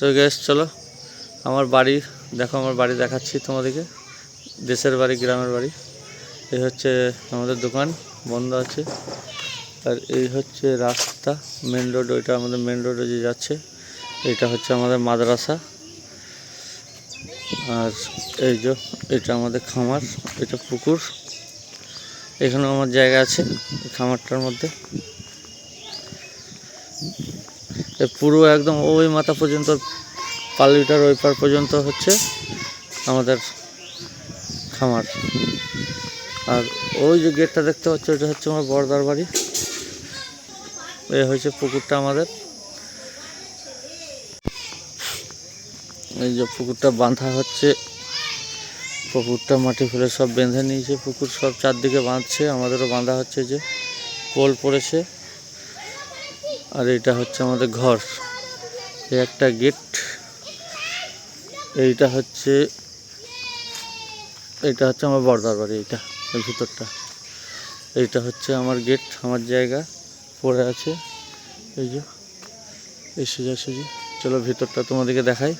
তো গ্যাস চলো, আমার বাড়ি, দেখো আমার বাড়ি দেখাচ্ছি তোমাদেরকে, দেশের বাড়ি, গ্রামের বাড়ি। এই হচ্ছে আমাদের দোকান, বন্ধ আছে। আর এই হচ্ছে রাস্তা মেন রোড ওইটা আমাদের মেন রোডে যে যাচ্ছে, এটা হচ্ছে আমাদের মাদ্রাসা। আর এই যে, এটা আমাদের খামার, এটা পুকুর। এখানে আমার জায়গা আছে, খামারটার মধ্যে। পুরো একদম ওই মাথা পর্যন্ত পালিটার ওই পার পর্যন্ত হচ্ছে আমাদের খামার। আর ওই যে গেটটা দেখতে পাচ্ছ ওটা হচ্ছে আমার বর্দার বাড়ি। এই হয়েছে পুকুরটা আমাদের। এই যে পুকুরটা বাঁধা হচ্ছে, পুকুরটা মাটি ফেলে সব বেঁধে নিয়েছে, পুকুর সব চারদিকে বাঁধছে, আমাদেরও বাঁধা হচ্ছে যে পোল পড়েছে। আর এটা হচ্ছে আমাদের ঘর। একটা গেট। এইটা হচ্ছে এইটা হচ্ছে আমার বর্দার বাড়ি, এইটা, এই ভিতরটা। এইটা হচ্ছে আমার গেট, আমার জায়গা পড়ে আছে। এই যে, এই সোজাসুজি চলো ভিতরটা তোমাদেরকে দেখাই।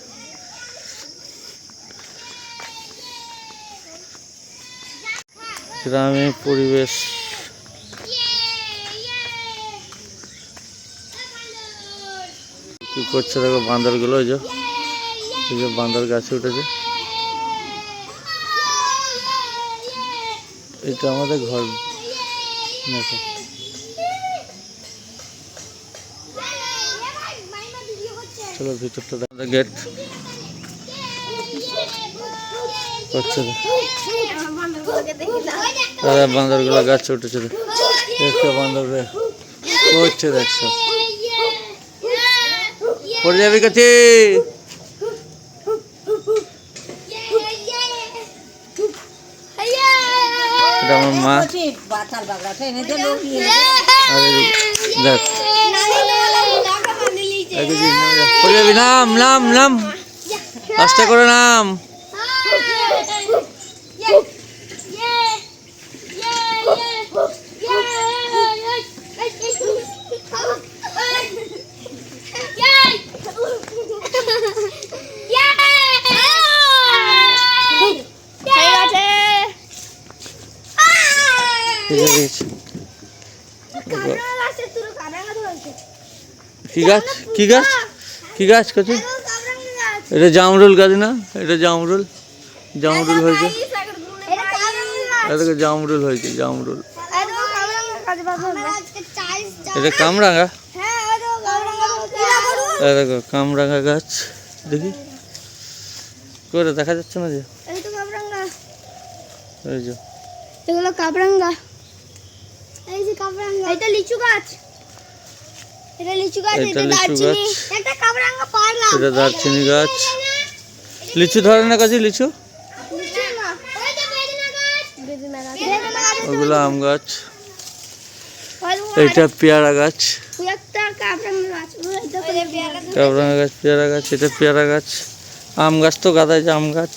গ্রামে পরিবেশ কি করছে দেখো, বান্দরগুলো ওই যে, এই যে বান্দর গাছে উঠেছে। এটা আমাদের ঘর। দেখো। চলো ভিতরটা দেখো। গেট করছে। দাদা, বান্দরগুলো গাছে উঠেছে। দেখছ বান্দর করছে দেখছ। পড়ে যাবে কাছে। আমার মা। দেখ। নেমে যা। পড়ে যাবি? নাম নাম নাম। আস্তে করে নাম। কি গাছ? কি গাছ। কি গাছ কচি? এটা জামরুল গাছ না? এটা জামরুল। জামরুল হয়েছে। এটাকে জামরুল হয়েছে জামরুল। এটা কামরাঙা দেখো কামরাঙা গাছ। দেখি করে দেখা যাচ্ছে না যে? এই যে। এগুলো কাবরাঙ্গা এই যে কাবরাঙ্গা এটা লিচু গাছ। এটা লিচু গাছ এটা এটা দারচিনি। গাছ। একটা কাবরাঙ্গা পারলাম। এটা দারচিনি গাছ। লিচু ধরে না কাছে লিচু? ওগুলো আম গাছ। এইটা পেয়ারা গাছ। কাবরাঙ্গা গাছ পেয়ারা গাছ। কাবরাঙা গাছ পেয়ারা গাছ এটা পেয়ারা গাছ। আম গাছ তো গাদায় যে আম গাছ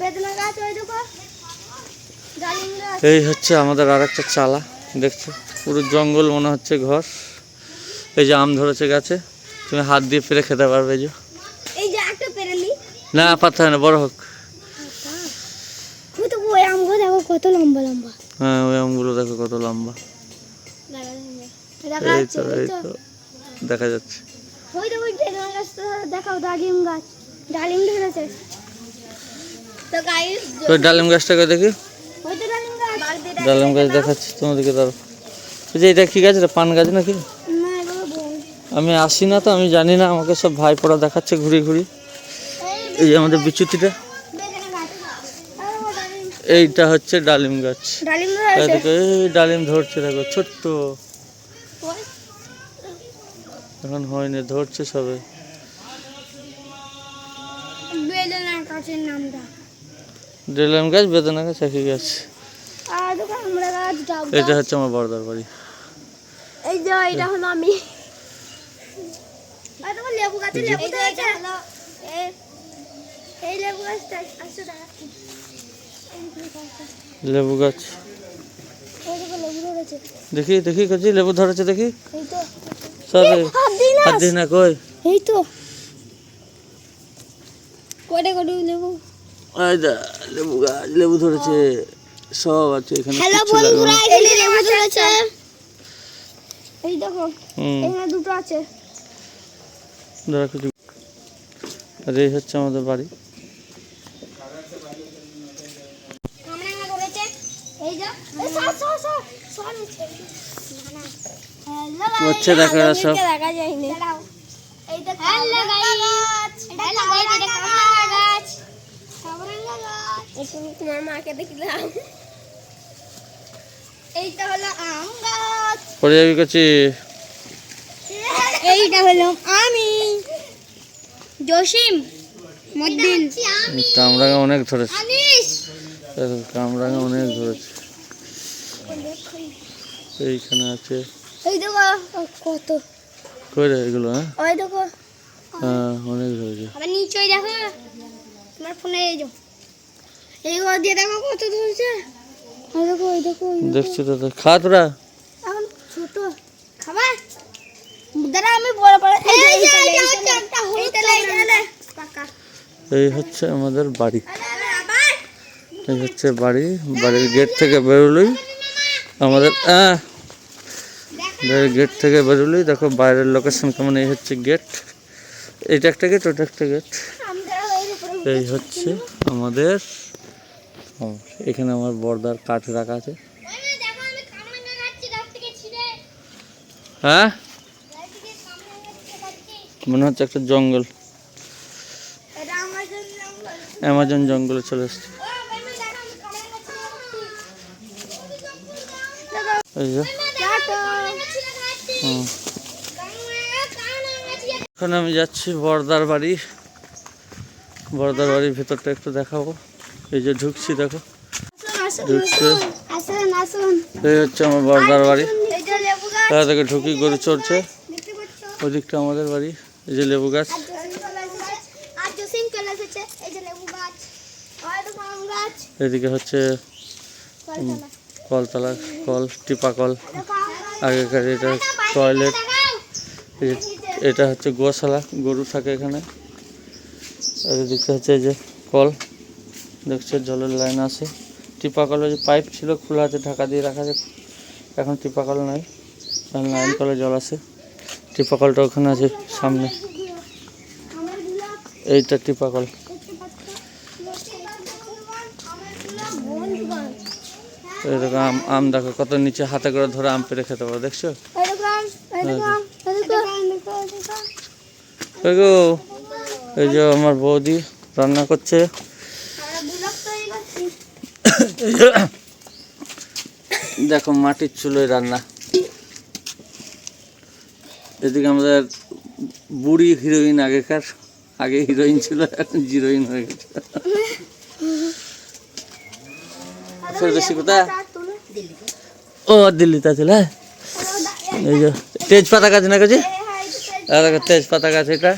বেদনা গাছ ওই দেখো ডালিম গাছ এই হচ্ছে আমাদের আর একটা চালা দেখছ? পুরো জঙ্গল মনে হচ্ছে ঘর। এই যে আম ধরেছে গাছে তুমি হাত দিয়ে পেরে খেতে পারবে যে। না। পাতা হয় না বড় হোক। ওই আমগুলো দেখো কত লম্বা লম্বা। হ্যাঁ ওই আমগুলো দেখো কত লম্বা। দেখা এই যাচ্ছে তো এই তো। দেখা যাচ্ছে। ওই তো ওই দেখাও ডালিম গাছ। ডালিম ধরেছে। তো গাইস ওই ডালিম গাছটাকে দেখি। ডালিম গাছ দেখাচ্ছি তোমাদেরকে তার। যে এটা কি গাছ? এটা পান গাছ নাকি? আমি আসি না তো আমি জানি না আমাকে সব ভাই পড়া দেখাচ্ছে ঘুরি ঘুরি। এই যে আমাদের ডালিম এইটা হচ্ছে ডালিম গাছ। এই ডালিম ধরছে দেখো ছোট্ট। এখন হয়নি ধরছে সবে। ডালিম গাছ বেদনা গাছ একই গাছ। আর আমরা গাছ ডাব এটা হচ্ছে আমার বড়দার বাড়ি। এই যে এটা হলো আমি। আর লেবু গাছে লেবু ধরেছে এই- এই লেবু গাছটা আসো দেখাচ্ছি লেবু গাছ। এই দেখো দেখি কচি লেবু ধরেছে দেখি। সবে হাত না কই? এই তো। কটে কটে লেবু? লেবু গাছ লেবু ধরেছে। সব আছে এখানে হ্যালো বন্ধুরা এখানে লেবু ধরেছে এই দেখো এখানে দুটো আছে। কিছু। আর এই হচ্ছে আমাদের বাড়ি। হচ্ছে। দেখো সব দেখা যায়নি। এই দেখো হ্যালো গাইস এটা কামরাঙা কামরাঙা গাছ। কামরাঙা গাছ। একটু তোমার মাকে দেখলাম। এইটা হলো আম গাছ। যাবি কাছে। এইটা হলো আমি। জসিম মদ্দিন কামরাঙা অনেক ধরেছে। আনিস। কামরাঙা অনেক ধরেছে। এইখানে আছে। এই দেখো কত। কই রে এগুলো হ্যাঁ? ওই দেখো। হ্যাঁ অনেক ধরেছে। আবার নিচে দেখো তোমার ফোনে এই যে। এই ঘর দিয়ে দেখো কত ধরছে। দেখছি তো দেখ। খা তোরা। এখন ছোট খাবার দাঁড়া আমি বড় বড় এই যে এইটা একটা হলুদ পাকা। এই হচ্ছে আমাদের বাড়ি। এই হচ্ছে বাড়ি বাড়ির গেট থেকে বেরোলেই আমাদের গেট থেকে বেরোলেই দেখো বাইরের লোকেশন কেমন এই হচ্ছে গেট। এইটা একটা গেট ওটা একটা গেট। এই হচ্ছে আমাদের এখানে আমার বর্দার কাঠ রাখা আছে। হ্যাঁ? মনে হচ্ছে একটা জঙ্গল। অ্যামাজন জঙ্গলে চলে এসছে। এখন আমি যাচ্ছি বর্দার বাড়ি। বর্দার বাড়ির ভেতরটা একটু দেখাবো। এই যে ঢুকছি দেখো। ঢুকছে। আসুন আসুন এই হচ্ছে আমার বর্দার বাড়ি। এই যে লেবু গাছ। তারা থেকে ঢুকি গরু চড়ছে। দেখতে পাচ্ছ? ওদিকটা আমাদের বাড়ি এই যে লেবু গাছ। এদিকে হচ্ছে কলতলা। কলতলা কল টিপা কল। আগেকার এটা টয়লেট। এই এটা হচ্ছে গোশালা গরু থাকে এখানে। আর এদিকটা হচ্ছে এই যে কল। দেখছে জলের লাইন আছে। টিপা কলের যে পাইপ ছিল, খোলা আছে, ঢাকা দিয়ে রাখা আছে এখন টিপা কল নাই লাইন কলে জল আছে। টিপা কলটা ওখানে আছে, সামনে। এইটা টিপা কল দেখো আম আম দেখো, কত নিচে হাতে করে ধরে আম পেরে খেতে পারো, দেখছ? এই যে আমার বৌদি রান্না করছে আমরা গুলাব তৈরি করছি এই যে দেখো, মাটির চুলোয় রান্না। এদিকে আমাদের বুড়ি হিরোইন আগেকার, আগে হিরোইন ছিল, এখন জিরোইন হয়ে গেছে। ফেরদৌসি কোথায়? ও, দিল্লিতে হ্যাঁ এই যে, তেজপাতা গাছ না কাছে আর তেজপাতা গাছ এটা।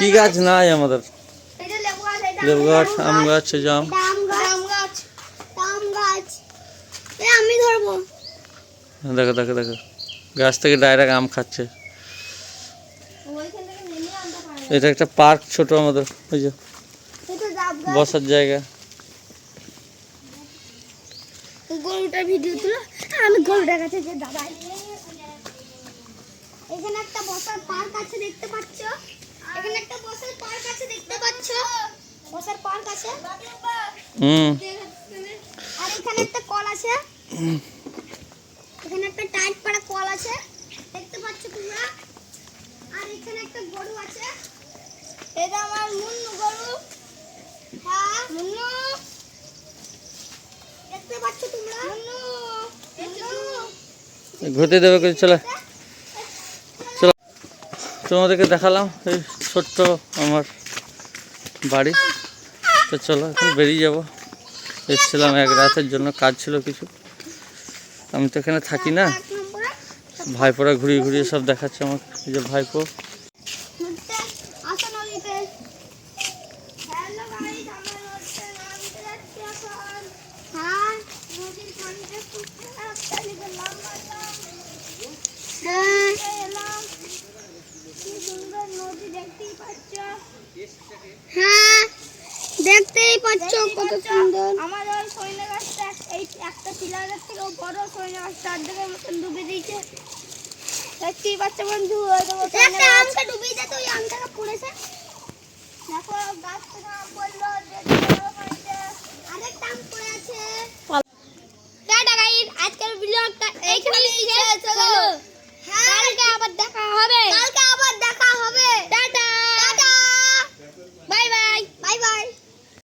কি গাছ? নাই আমাদের। লেবু গাছ গাছ আম গাছ, এই যে আম এটা আম গাছ আম গাছ আম গাছ এ দেখো দেখো দেখো। গাছ থেকে ডাইরেক্ট আম খাচ্ছে। এটা একটা পার্ক ছোট আমাদের ওই যে বসার জায়গা। গরুটার ভিডিও তুলো। আমি গরুটার কাছে যে দাদা। এখানে একটা বসার পার্ক আছে দেখতে পাচ্ছ? এখানে একটা বসার পার্ক আছে দেখতে পাচ্ছ? বসার পার্ক আছে? হুম। আর এখানে একটা কল আছে। এখানে একটা টাইট পাড়া কল আছে, দেখতে পাচ্ছ তোমরা? আর এখানে একটা গরু আছে। এটা আমার মুন্নু গরু। হ্যাঁ মুন্নু। দেখতে পাচ্ছ তোমরা? মুন্নু ঘুরতে দেবে কিছু, চলে। চলো। তোমাদেরকে দেখালাম এই ছোট্ট আমার বাড়ি। তো চলো, এখন বেরিয়ে যাব। এসেছিলাম এক রাতের জন্য, কাজ ছিল কিছু। আমি তো এখানে থাকি না। ভাইপোরা ঘুরিয়ে ঘুরিয়ে সব দেখাচ্ছে আমার এই যে ভাইপো। হ্যাঁ দেখতেই পাচ্ছ হ্যাঁ দেখতেই পাচ্ছ কত সুন্দর। আমার ওই সৈন্য গাছটা এই একটা পিলারের থেকেও বড় সৈন্য চার দিকের মতন ডুবে দিয়েছে। দেখতেই বাচ্চা বন্ধু একটা আমটা ডুবিয়ে দিতে ওই পড়েছে। দেখো গাছ আম পড়ল আরেকটা আম আজকের ব্লগটা এইখানেই শেষ হলো। হ্যাঁ। কালকে আবার দেখা হবে। কালকে আবার দেখা হবে। Ta-ta. Ta-ta. Bye bye. Bye bye.